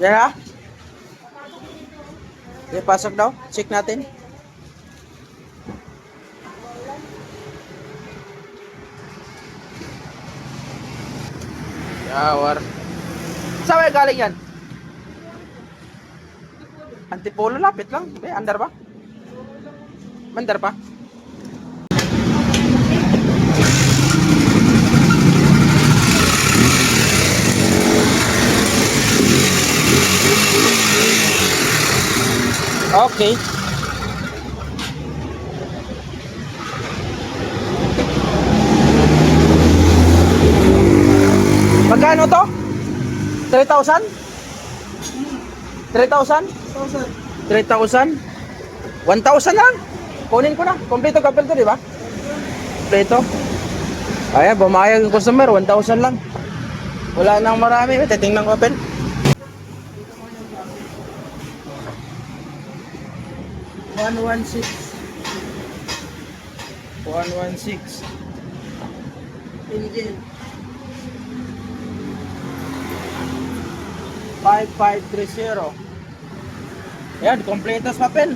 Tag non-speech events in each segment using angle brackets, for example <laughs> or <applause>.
Yan ha? Yan, pasok daw. Check natin. Shower. Saan kayo galing yan? Antipolo, lapit lang. May andar ba? Mandar pa? Okay. Magkano to? 3,000? 3,000? 3,000? 1,000 lang? Kunin ko na. Kompleto kapel to, di ba? Kompleto. Ayan, bumayag yung customer. 1,000 lang. Wala nang marami. Titingnan ko kapel. One one six. One one six. Engine. Five five three zero. Ayan, kompletos papel.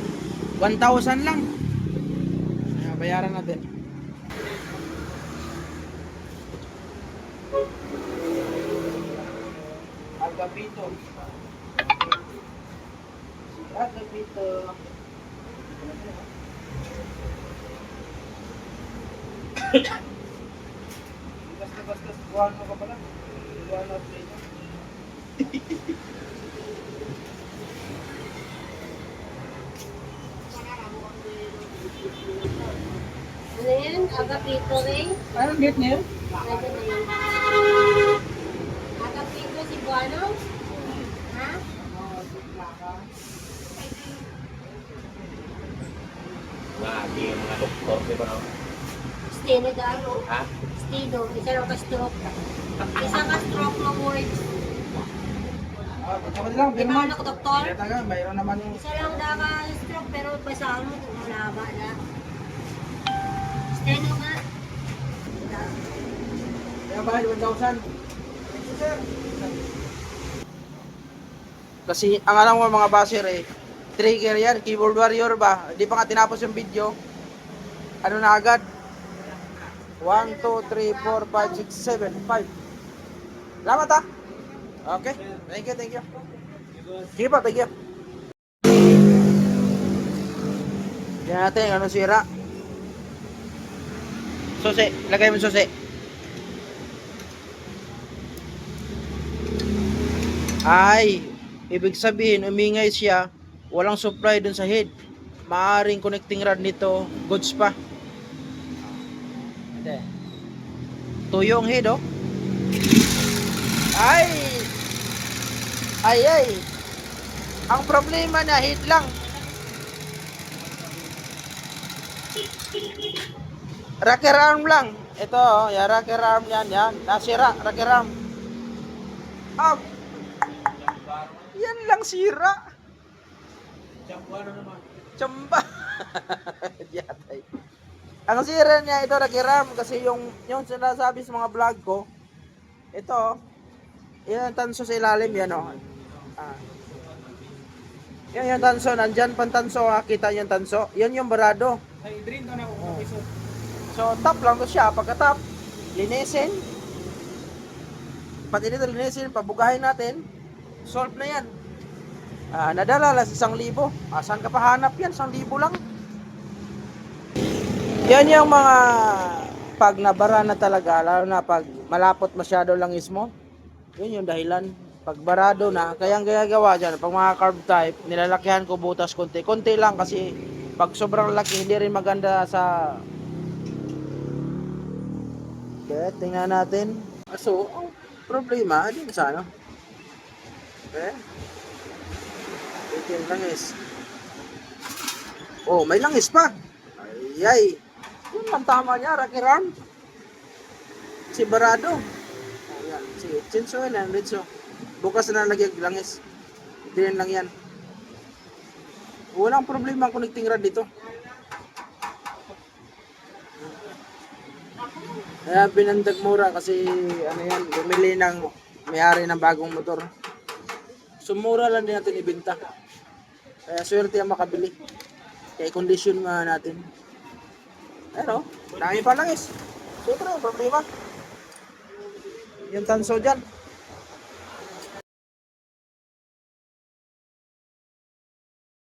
1,000 lang. Ayan, bayaran natin. Agapito. Agapito. Basta basta buwan mo ka pala. Buwan na plate. Ano yan? Agapito rin? Na yun. Agapito si Buano? Ha? Di ba? Steno Daro. Ha? Steno. Isa lang ka-stroke. Isa ka-stroke ng words. Ah, lang, Di ba anak doktor? Taga, mayroon naman yung Isa lang da ka-stroke pero basa mo kung malaba na. Steno nga. Kaya bayad 1,000. Kasi ang alam ko mga baser eh, trigger yan, keyboard warrior ba? Hindi pa nga tinapos yung video. Ano na agad? 1, 2, 3, 4, 5, 6, 7, 5. Salamat ah. Okay. Thank you, thank you. Sige pa, thank you. Yan natin, ano sira. Susi, lagay mo susi. Ay, ibig sabihin, umingay siya, walang supply dun sa head. Maaring connecting rod nito, goods pa. Ate. Tuyo ang head, oh. Ay! Ay, ay! Ang problema na, head lang. Rocker arm lang. Ito, oh, ya rocker arm yan, yan. Nasira, rocker arm. Ah, yan lang sira. Chamba. <laughs> Yatay. Ang sira niya ito nakiram kasi yung yung sinasabi sa mga vlog ko ito yan ang tanso sa ilalim yan oh. Ah. Yan yung tanso, nandyan pang tanso, ah, kita yung tanso. Yan yung barado. Ay, drain to na ako. Oh. So, top lang to siya. Pagka top, linisin. Pati dito linisin, pabugahin natin. Solve na yan. Ah, nadala lang sa isang libo. Ah, saan ka pa hanap yan? Isang libo lang. Yan yung mga pag nabara na talaga, lalo na pag malapot masyado lang ismo. Yun yung dahilan. Pag barado na, kaya ang gagawa dyan, pag mga carb type, nilalakihan ko butas konti. Konti lang kasi pag sobrang laki, hindi rin maganda sa... Okay, tingnan natin. Ah, So, ang problema, hindi sa ano. Okay. 18 langis. Oh, may langis pa. Ay, ay. Yun ang tama niya, Rocky Ram. Si Barado. Ayan, sige. Chinso yan, Ritso. Bukas na lagyan langis. Din lang yan. Walang problema ang connecting rod dito. Kaya pinandag mura kasi ano yan, bumili ng may-ari ng bagong motor. Sumura lang din natin ibenta. Kaya swerte ang makabili. Kaya condition nga natin. Pero, dami pa lang is. Siyempre, problema. Yung tanso dyan.